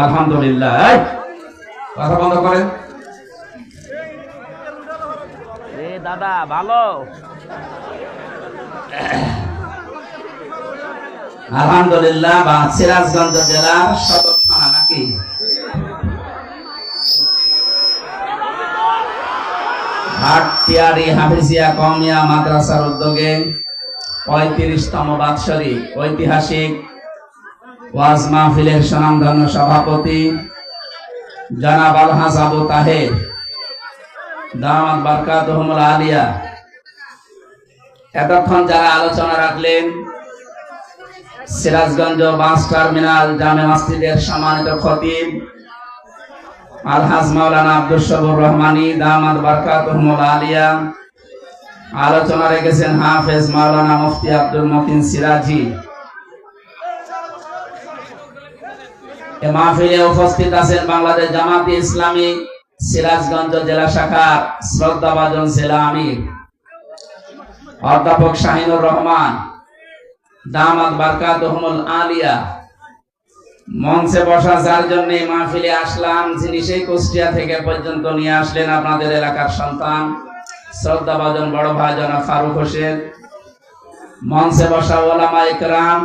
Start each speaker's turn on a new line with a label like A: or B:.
A: আলহামদুলিল্লাহ। এই, কথা বন্ধ করেন।
B: এ দাদা ভালো।
A: আলহামদুলিল্লাহ বা সিরাজগঞ্জ জেলার সদর থানা নাকি? হাটটিয়ারি হাফিজিয়া কমিয়া মাদ্রাসার উদ্যোগে পঁয়ত্রিশতম বাৎসরিক ঐতিহাসিক ওয়াজ মাহফিলের স্বনামধন্য সভাপতি জনাব আলহাস আবু তাহের। দামাত বারকাতুহুমুল আলিয়া। এতক্ষণ যারা আলোচনা রাখলেন, সিরাজগঞ্জ বাস টার্মিনাল জামে মসজিদের সম্মানিত খতিব আলহাজ মাওলানা আব্দুল সবুর রহমানি, দামাত বারকাতুহুমুল আলিয়া। আলোচনা রেখেছেন হাফেজ মাওলানা মুফতি আব্দুল মতিন সিরাজি। মাহফিলে উপস্থিত আছেন বাংলাদেশ জামাতি ইসলামী, সিরাজগঞ্জ জেলা শাখার শ্রদ্ধাভাজন জেলা আমির। অধ্যাপক শাহিনুর রহমান, দামাত বারকাতুহুমুল আলিয়া। মঞ্চে বসা যার জন্য মাহফিলে আসলাম, যিনি সেই কুষ্টিয়া থেকে পর্যন্ত নিয়ে আসলেন আপনাদের এলাকার সন্তান, শ্রদ্ধাভাজন বড় ভাই জনাব ফারুক হোসেন। মঞ্চে বসা ওলামা ইকরাম